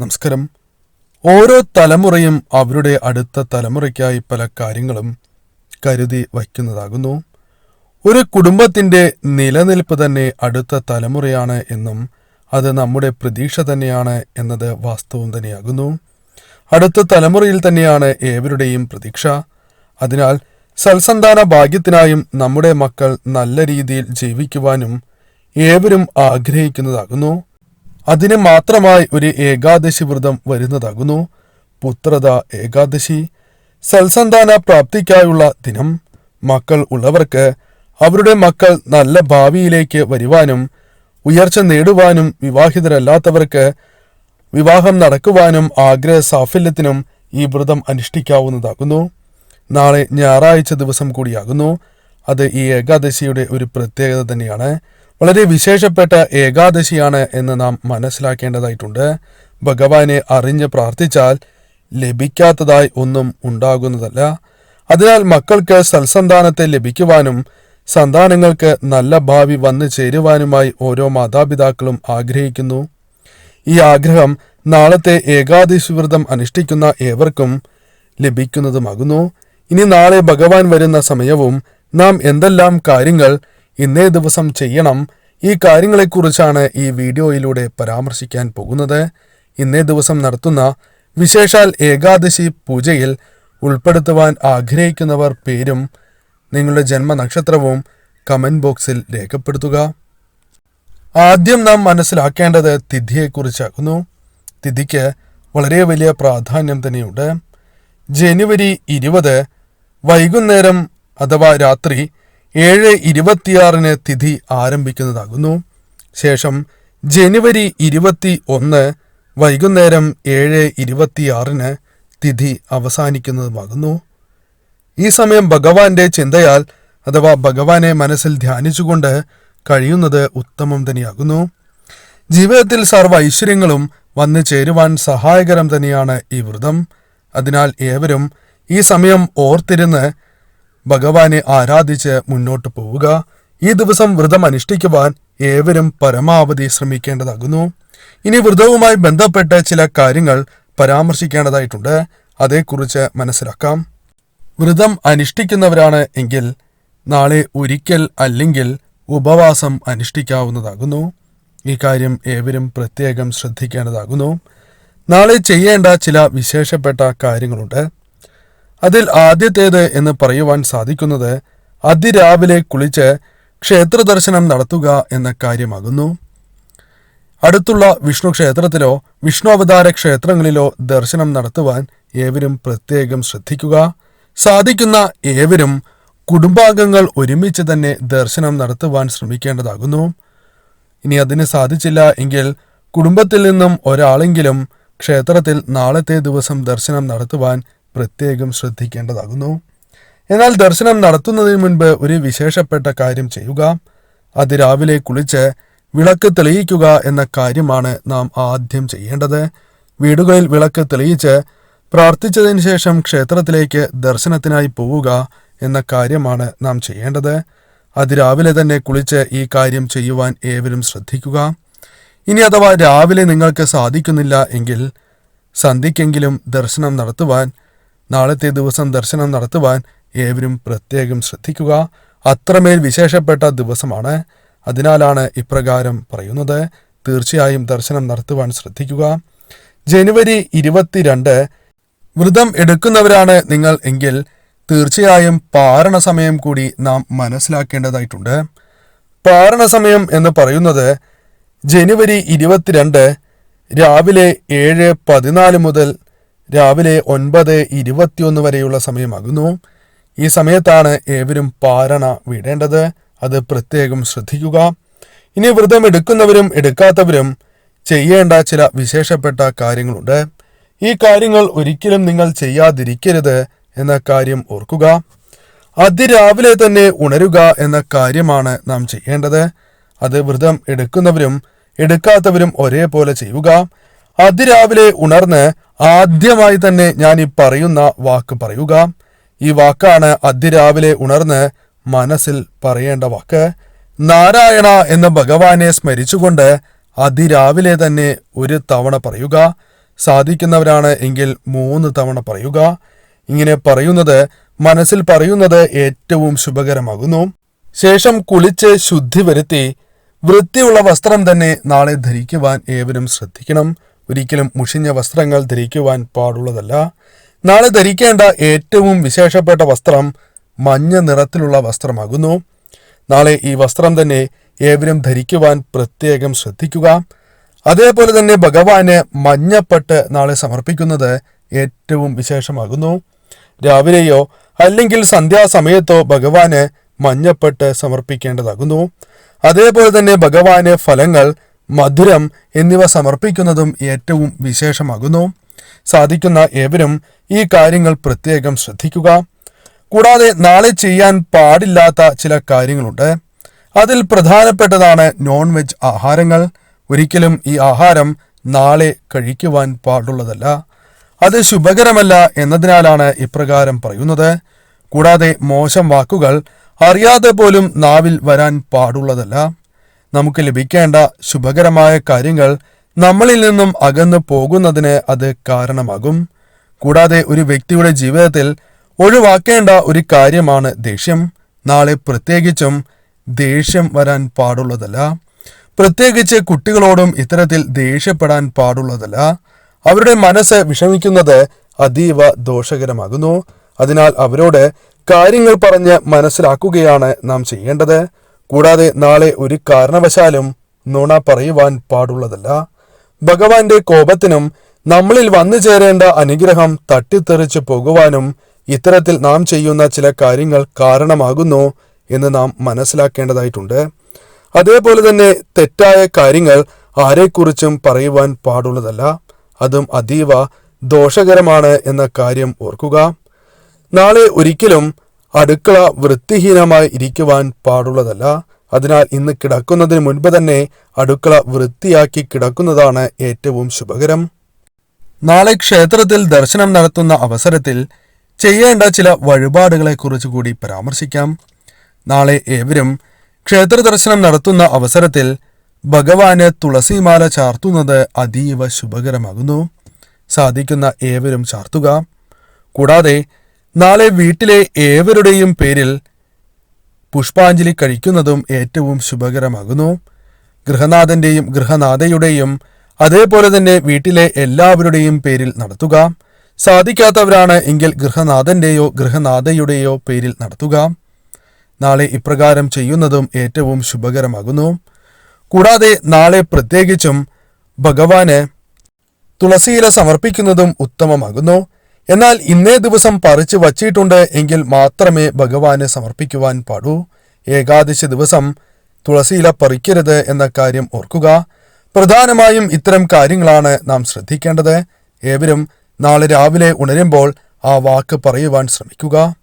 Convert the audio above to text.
നമസ്കാരം. ഓരോ തലമുറയും അവരുടെ അടുത്ത തലമുറയ്ക്കായി പല കാര്യങ്ങളും കരുതി വയ്ക്കുന്നതാകുന്നു. ഒരു കുടുംബത്തിന്റെ നിലനിൽപ്പ് തന്നെ അടുത്ത തലമുറയാണ് എന്നും അത് നമ്മുടെ പ്രതീക്ഷ തന്നെയാണ് എന്നത് വാസ്തവം തന്നെയാകുന്നു. അടുത്ത തലമുറയിൽ തന്നെയാണ് ഏവരുടെയും പ്രതീക്ഷ. അതിനാൽ സൽസന്താന ഭാഗ്യത്തിനായും നമ്മുടെ മക്കൾ നല്ല രീതിയിൽ ജീവിക്കുവാനും ഏവരും ആഗ്രഹിക്കുന്നതാകുന്നു. അതിന് മാത്രമായി ഒരു ഏകാദശി വ്രതം വരുന്നതാകുന്നു. പുത്രത ഏകാദശി. സൽസന്താന പ്രാപ്തിക്കായുള്ള ദിനം. മക്കൾ ഉള്ളവർക്ക് അവരുടെ മക്കൾ നല്ല ഭാവിയിലേക്ക് വരുവാനും ഉയർച്ച നേടുവാനും വിവാഹിതരല്ലാത്തവർക്ക് വിവാഹം നടക്കുവാനും ആഗ്രഹ സാഫല്യത്തിനും ഈ വ്രതം അനുഷ്ഠിക്കാവുന്നതാകുന്നു. നാളെ ഞായറാഴ്ച ദിവസം കൂടിയാകുന്നു. അത് ഈ ഏകാദശിയുടെ ഒരു പ്രത്യേകത തന്നെയാണ്. വളരെ വിശേഷപ്പെട്ട ഏകാദശിയാണ് എന്ന് നാം മനസ്സിലാക്കേണ്ടതായിട്ടുണ്ട്. ഭഗവാനെ അറിഞ്ഞ് പ്രാർത്ഥിച്ചാൽ ലഭിക്കാത്തതായി ഒന്നും ഉണ്ടാകുന്നതല്ല. അതിനാൽ മക്കൾക്ക് സൽസന്താനത്തെ ലഭിക്കുവാനും സന്താനങ്ങൾക്ക് നല്ല ഭാവി വന്നു ചേരുവാനുമായി ഓരോ മാതാപിതാക്കളും ആഗ്രഹിക്കുന്നു. ഈ ആഗ്രഹം നാളത്തെ ഏകാദശി വ്രതം അനുഷ്ഠിക്കുന്ന ഏവർക്കും ലഭിക്കുന്നതുമാകുന്നു. ഇനി നാളെ ഭഗവാൻ വരുന്ന സമയവും നാം എന്തെല്ലാം കാര്യങ്ങൾ ഇന്നേ ദിവസം ചെയ്യണം. ഈ കാര്യങ്ങളെക്കുറിച്ചാണ് ഈ വീഡിയോയിലൂടെ പരാമർശിക്കാൻ പോകുന്നത്. ഇന്നേ ദിവസം നടത്തുന്ന വിശേഷാൽ ഏകാദശി പൂജയിൽ ഉൾപ്പെടുത്തുവാൻ ആഗ്രഹിക്കുന്നവർ പേരും നിങ്ങളുടെ ജന്മനക്ഷത്രവും കമന്റ് ബോക്സിൽ രേഖപ്പെടുത്തുക. ആദ്യം നാം മനസ്സിലാക്കേണ്ടത് തിഥിയെക്കുറിച്ചാകുന്നു. തിഥിക്ക് വളരെ വലിയ പ്രാധാന്യം തന്നെയുണ്ട്. ജനുവരി ഇരുപത് വൈകുന്നേരം അഥവാ രാത്രി ഏഴ് ഇരുപത്തിയാറിന് തിഥി ആരംഭിക്കുന്നതാകുന്നു. ശേഷം ജനുവരി ഇരുപത്തി ഒന്ന് വൈകുന്നേരം ഏഴ് ഇരുപത്തിയാറിന് തിഥി അവസാനിക്കുന്നതുമാകുന്നു. ഈ സമയം ഭഗവാന്റെ ചിന്തയാൽ അഥവാ ഭഗവാനെ മനസ്സിൽ ധ്യാനിച്ചുകൊണ്ട് കഴിയുന്നത് ഉത്തമം തന്നെയാകുന്നു. ജീവിതത്തിൽ സർവ ഐശ്വര്യങ്ങളും വന്നു ചേരുവാൻ സഹായകരം തന്നെയാണ് ഈ വ്രതം. അതിനാൽ ഏവരും ഈ സമയം ഓർത്തിരുന്ന് ഭഗവാനെ ആരാധിച്ച് മുന്നോട്ട് പോവുക. ഈ ദിവസം വ്രതം അനുഷ്ഠിക്കുവാൻ ഏവരും പരമാവധി ശ്രമിക്കേണ്ടതാകുന്നു. ഇനി വ്രതവുമായി ബന്ധപ്പെട്ട ചില കാര്യങ്ങൾ പരാമർശിക്കേണ്ടതായിട്ടുണ്ട്. അതേക്കുറിച്ച് മനസ്സിലാക്കാം. വ്രതം അനുഷ്ഠിക്കുന്നവരാണ് എങ്കിൽ നാളെ ഒരിക്കൽ അല്ലെങ്കിൽ ഉപവാസം അനുഷ്ഠിക്കാവുന്നതാകുന്നു. ഈ കാര്യം ഏവരും പ്രത്യേകം ശ്രദ്ധിക്കേണ്ടതാകുന്നു. നാളെ ചെയ്യേണ്ട ചില വിശേഷപ്പെട്ട കാര്യങ്ങളുണ്ട്. അതിൽ ആദ്യത്തേത് എന്ന് പറയുവാൻ സാധിക്കുന്നത് അതിരാവിലെ കുളിച്ച് ക്ഷേത്ര ദർശനം നടത്തുക എന്ന കാര്യമാകുന്നു. അടുത്തുള്ള വിഷ്ണു ക്ഷേത്രത്തിലോ വിഷ്ണു അവതാര ക്ഷേത്രങ്ങളിലോ ദർശനം നടത്തുവാൻ ഏവരും പ്രത്യേകം ശ്രദ്ധിക്കുക. സാധിക്കുന്ന ഏവരും കുടുംബാംഗങ്ങൾ ഒരുമിച്ച് തന്നെ ദർശനം നടത്തുവാൻ ശ്രമിക്കേണ്ടതാകുന്നു. ഇനി അതിന് സാധിച്ചില്ല എങ്കിൽ കുടുംബത്തിൽ നിന്നും ഒരാളെങ്കിലും ക്ഷേത്രത്തിൽ നാളത്തെ ദിവസം ദർശനം നടത്തുവാൻ പ്രത്യേകം ശ്രദ്ധിക്കേണ്ടതാകുന്നു. എന്നാൽ ദർശനം നടത്തുന്നതിന് മുൻപ് ഒരു വിശേഷപ്പെട്ട കാര്യം ചെയ്യുക. അതിരാവിലെ കുളിച്ച് വിളക്ക് തെളിയിക്കുക എന്ന കാര്യമാണ് നാം ആദ്യം ചെയ്യേണ്ടത്. വീടുകളിൽ വിളക്ക് തെളിയിച്ച് പ്രാർത്ഥിച്ചതിന് ശേഷം ക്ഷേത്രത്തിലേക്ക് ദർശനത്തിനായി പോവുക എന്ന കാര്യമാണ് നാം ചെയ്യേണ്ടത്. അതിരാവിലെ തന്നെ കുളിച്ച് ഈ കാര്യം ചെയ്യുവാൻ ഏവരും ശ്രദ്ധിക്കുക. ഇനി അഥവാ രാവിലെ നിങ്ങൾക്ക് സാധിക്കുന്നില്ല എങ്കിൽ സന്ധ്യയ്ക്കെങ്കിലും ദർശനം നടത്തുവാൻ നാളത്തെ ദിവസം ദർശനം നടത്തുവാൻ ഏവരും പ്രത്യേകം ശ്രദ്ധിക്കുക. അത്രമേൽ വിശേഷപ്പെട്ട ദിവസമാണ്. അതിനാലാണ് ഇപ്രകാരം പറയുന്നത്. തീർച്ചയായും ദർശനം നടത്തുവാൻ ശ്രദ്ധിക്കുക. ജനുവരി ഇരുപത്തിരണ്ട്. വ്രതം എടുക്കുന്നവരാണ് നിങ്ങൾ എങ്കിൽ തീർച്ചയായും പാരണ സമയം കൂടി നാം മനസ്സിലാക്കേണ്ടതായിട്ടുണ്ട്. പാരണ സമയം എന്ന് പറയുന്നത് ജനുവരി ഇരുപത്തിരണ്ട് രാവിലെ ഏഴ് പതിനാല് മുതൽ രാവിലെ ഒൻപത് ഇരുപത്തിയൊന്ന് വരെയുള്ള സമയമാകുന്നു. ഈ സമയത്താണ് ഏവരും പാരണ വിടേണ്ടത്. അത് പ്രത്യേകം ശ്രദ്ധിക്കുക. ഇനി വ്രതം എടുക്കുന്നവരും എടുക്കാത്തവരും ചെയ്യേണ്ട ചില വിശേഷപ്പെട്ട കാര്യങ്ങളുണ്ട്. ഈ കാര്യങ്ങൾ ഒരിക്കലും നിങ്ങൾ ചെയ്യാതിരിക്കരുത് എന്ന കാര്യം ഓർക്കുക. അതിരാവിലെ തന്നെ ഉണരുക എന്ന കാര്യമാണ് നാം ചെയ്യേണ്ടത്. അത് വ്രതം എടുക്കുന്നവരും എടുക്കാത്തവരും ഒരേപോലെ ചെയ്യുക. അതിരാവിലെ ഉണർന്ന് ആദ്യമായി തന്നെ ഞാൻ ഈ പറയുന്ന വാക്ക് പറയുക. ഈ വാക്കാണ് അതിരാവിലെ ഉണർന്ന് മനസ്സിൽ പറയേണ്ട വാക്ക്. നാരായണ എന്ന ഭഗവാനെ സ്മരിച്ചുകൊണ്ട് അതിരാവിലെ തന്നെ ഒരു തവണ പറയുക. സാധിക്കുന്നവരാണ് എങ്കിൽ മൂന്ന് തവണ പറയുക. ഇങ്ങനെ പറയുന്നത് മനസ്സിൽ പറയുന്നത് ഏറ്റവും ശുഭകരമാകുന്നു. ശേഷം കുളിച്ച് ശുദ്ധി വരുത്തി വൃത്തിയുള്ള വസ്ത്രം തന്നെ നാളെ ധരിക്കുവാൻ ഏവരും ശ്രദ്ധിക്കണം. ഒരിക്കലും മുഷിഞ്ഞ വസ്ത്രങ്ങൾ ധരിക്കുവാൻ പാടുള്ളതല്ല. നാളെ ധരിക്കേണ്ട ഏറ്റവും വിശേഷപ്പെട്ട വസ്ത്രം മഞ്ഞ നിറത്തിലുള്ള വസ്ത്രമാകുന്നു. നാളെ ഈ വസ്ത്രം തന്നെ ഏവരും ധരിക്കുവാൻ പ്രത്യേകം ശ്രദ്ധിക്കുക. അതേപോലെ തന്നെ ഭഗവാന് മഞ്ഞപ്പെട്ട് നാളെ സമർപ്പിക്കുന്നത് ഏറ്റവും വിശേഷമാകുന്നു. രാവിലെയോ അല്ലെങ്കിൽ സന്ധ്യാസമയത്തോ ഭഗവാന് മഞ്ഞപ്പെട്ട് സമർപ്പിക്കേണ്ടതാകുന്നു. അതേപോലെ തന്നെ ഭഗവാന് ഫലങ്ങൾ മധുരം എന്നിവ സമർപ്പിക്കുന്നതും ഏറ്റവും വിശേഷമാകുന്നു. സാധിക്കുന്ന ഏവരും ഈ കാര്യങ്ങൾ പ്രത്യേകം ശ്രദ്ധിക്കുക. കൂടാതെ നാളെ ചെയ്യാൻ പാടില്ലാത്ത ചില കാര്യങ്ങളുണ്ട്. അതിൽ പ്രധാനപ്പെട്ടതാണ് നോൺ വെജ് ആഹാരങ്ങൾ. ഒരിക്കലും ഈ ആഹാരം നാളെ കഴിക്കുവാൻ പാടുള്ളതല്ല. അത് ശുഭകരമല്ല എന്നതിനാലാണ് ഇപ്രകാരം പറയുന്നത്. കൂടാതെ മോശം വാക്കുകൾ അറിയാതെ പോലും നാവിൽ വരാൻ പാടുള്ളതല്ല. നമുക്ക് ലഭിക്കേണ്ട ശുഭകരമായ കാര്യങ്ങൾ നമ്മളിൽ നിന്നും അകന്നു പോകുന്നതിന് അത് കാരണമാകും. കൂടാതെ ഒരു വ്യക്തിയുടെ ജീവിതത്തിൽ ഒഴിവാക്കേണ്ട ഒരു കാര്യമാണ് ദേഷ്യം. നാളെ പ്രത്യേകിച്ചും ദേഷ്യം വരാൻ പാടുള്ളതല്ല. പ്രത്യേകിച്ച് കുട്ടികളോടും ഇത്തരത്തിൽ ദേഷ്യപ്പെടാൻ പാടുള്ളതല്ല. അവരുടെ മനസ്സ് വിഷമിക്കുന്നത് അതീവ ദോഷകരമാകുന്നു. അതിനാൽ അവരോട് കാര്യങ്ങൾ പറഞ്ഞ് മനസ്സിലാക്കുകയാണ് നാം ചെയ്യേണ്ടത്. കൂടാതെ നാളെ ഒരു കാരണവശാലും നുണ പറയുവാൻ പാടുള്ളതല്ല. ഭഗവാന്റെ കോപത്തിനും നമ്മളിൽ വന്നു ചേരേണ്ട അനുഗ്രഹം തട്ടിത്തെറിച്ചു പോകുവാനും ഇത്തരത്തിൽ നാം ചെയ്യുന്ന ചില കാര്യങ്ങൾ കാരണമാകുന്നു എന്ന് നാം മനസ്സിലാക്കേണ്ടതായിട്ടുണ്ട്. അതേപോലെ തന്നെ തെറ്റായ കാര്യങ്ങൾ ആരെക്കുറിച്ചും പറയുവാൻ പാടുള്ളതല്ല. അതും അതീവ ദോഷകരമാണ് എന്ന കാര്യം ഓർക്കുക. നാളെ ഒരിക്കലും അടുക്കള വൃത്തിഹീനമായി ഇരിക്കുവാൻ പാടുള്ളതല്ല. അതിനാൽ ഇന്ന് കിടക്കുന്നതിന് മുൻപ് തന്നെ അടുക്കള വൃത്തിയാക്കി കിടക്കുന്നതാണ് ഏറ്റവും ശുഭകരം. നാളെ ക്ഷേത്രത്തിൽ ദർശനം നടത്തുന്ന അവസരത്തിൽ ചെയ്യേണ്ട ചില വഴിപാടുകളെക്കുറിച്ച് കൂടി പരാമർശിക്കാം. നാളെ ഏവരും ക്ഷേത്ര ദർശനം നടത്തുന്ന അവസരത്തിൽ ഭഗവാന് തുളസിമാല ചാർത്തുന്നത് അതീവ ശുഭകരമാകുന്നു. സാധിക്കുന്ന ഏവരും ചാർത്തുക. കൂടാതെ നാളെ വീട്ടിലെ ഏവരുടെയും പേരിൽ പുഷ്പാഞ്ജലി കഴിക്കുന്നതും ഏറ്റവും ശുഭകരമാകുന്നു. ഗൃഹനാഥന്റെയും ഗൃഹനാഥയുടെയും അതേപോലെ തന്നെ വീട്ടിലെ എല്ലാവരുടെയും പേരിൽ നടത്തുക. സാധിക്കാത്തവരാണ് എങ്കിൽ ഗൃഹനാഥന്റെയോ ഗൃഹനാഥയുടെയോ പേരിൽ നടത്തുക. നാളെ ഇപ്രകാരം ചെയ്യുന്നതും ഏറ്റവും ശുഭകരമാകുന്നു. കൂടാതെ നാളെ പ്രത്യേകിച്ചും ഭഗവാന് തുളസിയില സമർപ്പിക്കുന്നതും ഉത്തമമാകുന്നു. എന്നാൽ ഇന്നേ ദിവസം പറിച്ചു വച്ചിട്ടുണ്ട് എങ്കിൽ മാത്രമേ ഭഗവാന് സമർപ്പിക്കുവാൻ പാടൂ. ഏകാദശി ദിവസം തുളസിയില പറിക്കരുത് എന്ന കാര്യം ഓർക്കുക. പ്രധാനമായും ഇത്തരം കാര്യങ്ങളാണ് നാം ശ്രദ്ധിക്കേണ്ടത്. ഏവരും നാളെ രാവിലെ ഉണരുമ്പോൾ ആ വാക്ക് പറയുവാൻ ശ്രമിക്കുക.